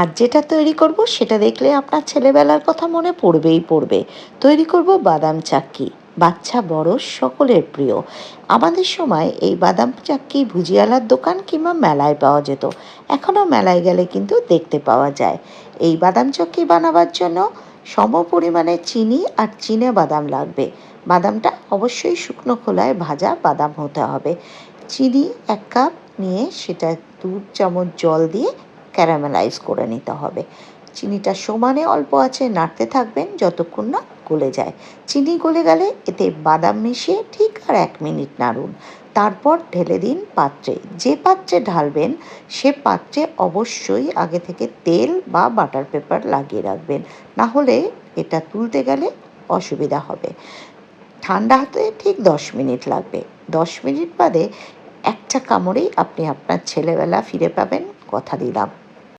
আজ যেটা তৈরি করব সেটা দেখলে আপনার ছেলেবেলার কথা মনে পড়বেই পড়বে। তৈরি করব বাদাম চাক্কি, বাচ্চা বড় সকলের প্রিয়। আমাদের সময় এই বাদাম চাক্কি ভুজিয়ালার দোকান কিংবা মেলায় পাওয়া যেত। এখনও মেলায় গেলে কিন্তু দেখতে পাওয়া যায়। এই বাদাম চাক্কি বানাবার জন্য সম পরিমাণে চিনি আর চিনে বাদাম লাগবে। বাদামটা অবশ্যই শুকনো খোলায় ভাজা বাদাম হতে হবে। চিনি এক কাপ নিয়ে সেটা দু চামচ জল দিয়ে ক্যারামেলাইজ করে নিতে হবে। চিনিটা সমানে অল্প আছে, নাড়তে থাকবেন যতক্ষণ না গলে যায়। চিনি গলে গেলে এতে বাদাম মিশিয়ে ঠিক আর এক মিনিট নাড়ুন। তারপর ঢেলে দিন পাত্রে। যে পাত্রে ঢালবেন, সে পাত্রে অবশ্যই আগে থেকে তেল বা বাটার পেপার লাগিয়ে রাখবেন। না হলে এটা তুলতে গেলে অসুবিধা হবে। ঠান্ডা হাতে ঠিক দশ মিনিট লাগবে। দশ মিনিট বাদে একটা কামড়েই আপনি আপনার ছেলেবেলা ফিরে পাবেন, কথা দিলাম।